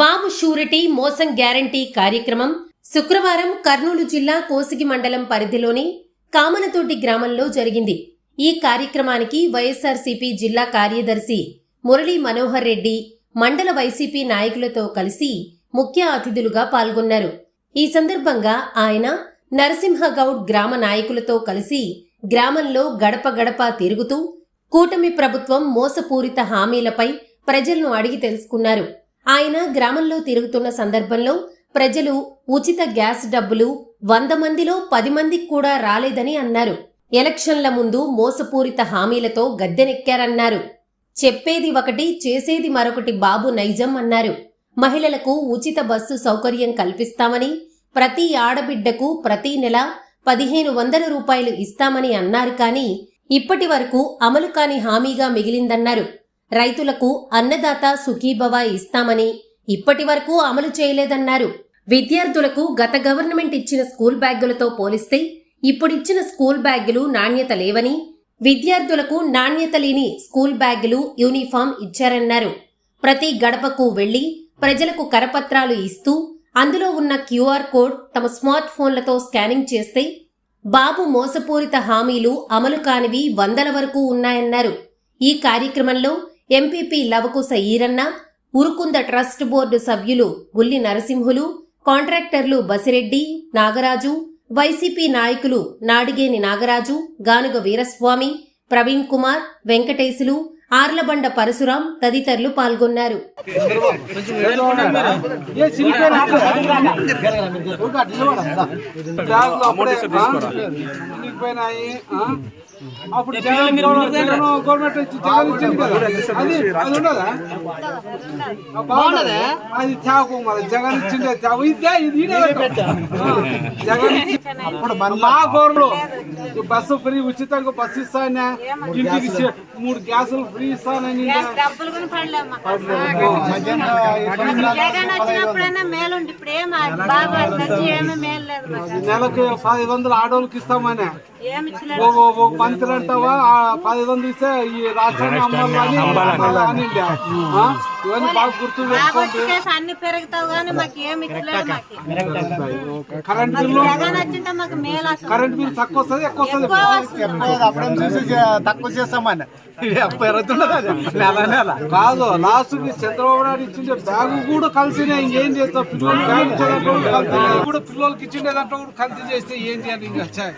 బాబు surety మోసం guarantee కార్యక్రమం శుక్రవారం కర్నూలు జిల్లా కోసిగి మండలం పరిధిలోని కామనతోటి గ్రామంలో జరిగింది. ఈ కార్యక్రమానికి వైఎస్ఆర్సీపీ జిల్లా కార్యదర్శి మురళీ మనోహర్ రెడ్డి మండల వైసీపీ నాయకులతో కలిసి ముఖ్య అతిథులుగా పాల్గొన్నారు. ఈ సందర్భంగా ఆయన నరసింహగౌడ్ గ్రామ నాయకులతో కలిసి గ్రామంలో గడప గడప తిరుగుతూ కూటమి ప్రభుత్వం మోసపూరిత హామీలపై ప్రజలను అడిగి తెలుసుకున్నారు. ఆయన గ్రామంలో తిరుగుతున్న సందర్భంలో ప్రజలు ఉచిత గ్యాస్ డబ్బులు వంద మందిలో పది మందికి కూడా రాలేదని అన్నారు. ఎలక్షన్ల ముందు మోసపూరిత హామీలతో గద్దెనెక్కారన్నారు. చెప్పేది ఒకటి చేసేది మరొకటి బాబు నైజం అన్నారు. మహిళలకు ఉచిత బస్సు సౌకర్యం కల్పిస్తామని ప్రతి ఆడబిడ్డకు ప్రతి నెల పదిహేను వందల రూపాయలు ఇస్తామని అన్నారు కానీ ఇప్పటి వరకు అమలు కాని హామీగా మిగిలిందన్నారు. రైతులకు అన్నదాత సుఖీభవ ఇస్తామని ఇప్పటి వరకు అమలు చేయలేదన్నారు. విద్యార్థులకు గత గవర్నమెంట్ ఇచ్చిన స్కూల్ బ్యాగులతో పోలిస్తే ఇప్పుడిచ్చిన స్కూల్ బ్యాగులు నాణ్యత లేవని విద్యార్థులకు నాణ్యత లేని స్కూల్ బ్యాగులు యూనిఫామ్ ఇచ్చారన్నారు. ప్రతి గడపకు వెళ్ళి ప్రజలకు కరపత్రాలు ఇస్తూ అందులో ఉన్న క్యూఆర్ కోడ్ తమ స్మార్ట్ ఫోన్లతో స్కానింగ్ చేస్తే బాబు మోసపూరిత హామీలు అమలు కానివి వందల వరకు ఉన్నాయన్నారు. ఈ కార్యక్రమంలో MPP Lavakusha Eeranna Urukunda trust board సభ్యులు గుల్లి నరసింహులు కాంట్రాక్టర్లు బసిరెడ్డి నాగరాజు వైసీపీ నాయకులు నాడిగేని నాగరాజు గానుగ వీరస్వామి ప్రవీణ్ కుమార్ వెంకటేశులు ఆర్లబండ పరశురాం తదితరులు పాల్గొన్నారు. అప్పుడే, గవర్నమెంట్ అది ఉండదా? మరి. జగన్ ఇచ్చిండే త్యాగం. ఇదే జగన్ అప్పుడు మన మా గవర్నమెంట్ ఈ బస్సు ఫ్రీ ఉచితంగా బస్సు ఇస్తానే. ఇంటికి మూడు గ్యాసులు ఫ్రీ ఇస్తానని. నెలకు పది వందలు ఆడోళ్ళకి ఇస్తామని. అంటావా? పది ఇస్తే ఈ రాష్ట్రాన్ని అమ్మాలని? ఇవన్నీ బాగా గుర్తు అన్ని పెరుగుతావు కానీ మాకు ఏమి కరెంట్ బిల్లు. కరెంట్ తక్కువ వస్తుంది ఎక్కువ వస్తుంది. ఎక్కువ వస్తుంది. అప్పుడేం చూసి తక్కువ చేస్తామని. కాదు లాస్ట్ చంద్రబాబు నాయుడు ఇచ్చిండే బ్యాగు కూడా కలిసినే పిల్లలు బ్యాగ్ దాంట్లో కూడా కలిసి పిల్లలకి ఇచ్చిండే దాంట్లో కూడా కలిసి చేస్తే ఏం చేయాలి? ఇంకా.